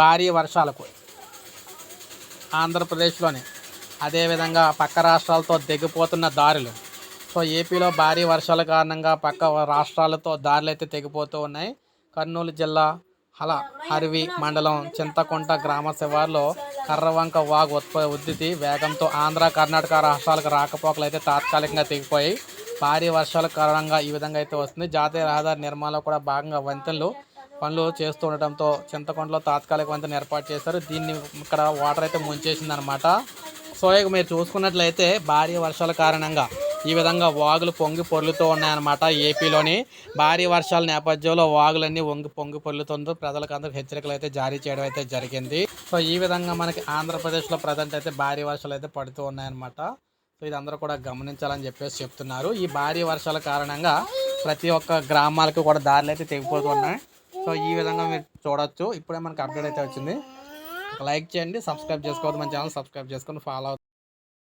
భారీ వర్షాలకు ఆంధ్రప్రదేశ్లోని అదేవిధంగా పక్క రాష్ట్రాలతో తెగిపోతున్న దారులు. సో ఏపీలో భారీ వర్షాల కారణంగా పక్క రాష్ట్రాలతో దారులు అయితే తెగిపోతూ ఉన్నాయి. కర్నూలు జిల్లా హల హర్వి మండలం చింతకుంట గ్రామ శివార్లో కర్రవంక వాగు ఉత్ప ఉద్ధృతి వేగంతో ఆంధ్ర కర్ణాటక రాష్ట్రాలకు రాకపోకలు అయితే తాత్కాలికంగా తెగిపోయి భారీ వర్షాల కారణంగా ఈ విధంగా అయితే వస్తుంది. జాతీయ రహదారి నిర్మాణంలో కూడా భాగంగా వంతెనలు పనులు చేస్తూ ఉండటంతో చింతకొండలో తాత్కాలిక వంతెన ఏర్పాటు చేశారు. దీన్ని ఇక్కడ వాటర్ అయితే ముంచేసింది అనమాట సో ఇక మీరు చూసుకున్నట్లయితే భారీ వర్షాల కారణంగా ఈ విధంగా వాగులు పొంగి పొర్లుతూ ఉన్నాయన్నమాట ఏపీలోని. భారీ వర్షాల నేపథ్యంలో వాగులన్నీ వంగి పొంగి పొర్లుతుందో ప్రజలకు అందరూ హెచ్చరికలు అయితే జారీ చేయడం అయితే జరిగింది. సో ఈ విధంగా మనకి ఆంధ్రప్రదేశ్లో ప్రజెంట్ అయితే భారీ వర్షాలు అయితే పడుతూ ఉన్నాయన్నమాట. సో ఇది అందరూ కూడా గమనించాలని చెప్పేసి చెప్తున్నారు. ఈ భారీ వర్షాల కారణంగా ప్రతి ఒక్క గ్రామాలకు కూడా దారులు అయితే తెగిపోతున్నాయి సో ఈ విధంగా మీరు చూడొచ్చు. ఇప్పుడే మనకి అప్డేట్ అయితే వచ్చింది. లైక్ చేయండి సబ్స్క్రైబ్ చేసుకోవద్దు మన ఛానల్ సబ్స్క్రైబ్ చేసుకొని ఫాలో